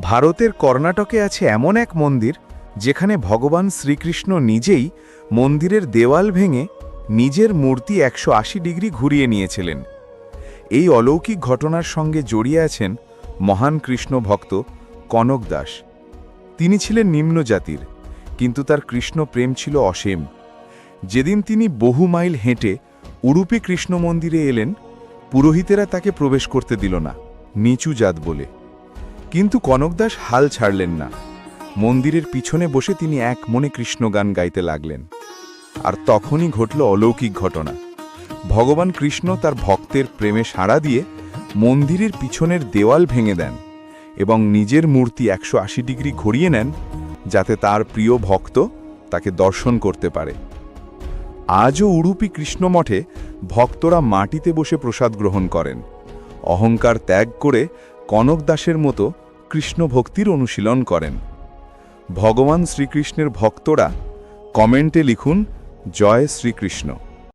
ভারতের কর্ণাটকে আছে এমন এক মন্দির যেখানে ভগবান শ্রীকৃষ্ণ নিজেই মন্দিরের দেওয়াল ভেঙে নিজের মূর্তি একশো আশি ডিগ্রি ঘুরিয়ে নিয়েছিলেন। এই অলৌকিক ঘটনার সঙ্গে জড়িয়ে আছেন মহান কৃষ্ণ ভক্ত কনক দাস। তিনি ছিলেন নিম্ন জাতির, কিন্তু তার কৃষ্ণ প্রেম ছিল অসীম। যেদিন তিনি বহু মাইল হেঁটে উড়ুপি কৃষ্ণ মন্দিরে এলেন, পুরোহিতেরা তাকে প্রবেশ করতে দিল না, নিচু জাত বলে। কিন্তু কনকদাস হাল ছাড়লেন না। মন্দিরের পিছনে বসে তিনি এক মনে কৃষ্ণ গান গাইতে লাগলেন। আর তখনই ঘটল অলৌকিক ঘটনা। ভগবান কৃষ্ণ তার ভক্তের প্রেমে সাড়া দিয়ে মন্দিরের পিছনের দেওয়াল ভেঙে দেন এবং নিজের মূর্তি একশো আশি ডিগ্রি ঘুরিয়ে নেন যাতে তার প্রিয় ভক্ত তাকে দর্শন করতে পারে। আজও উড়ুপি কৃষ্ণমঠে ভক্তরা মাটিতে বসে প্রসাদ গ্রহণ করেন। অহংকার ত্যাগ করে কনক দাসের মতো কৃষ্ণ ভক্তির অনুশীলন করেন। ভগবান শ্রীকৃষ্ণের ভক্তরা কমেন্টে লিখুন জয় শ্রীকৃষ্ণ।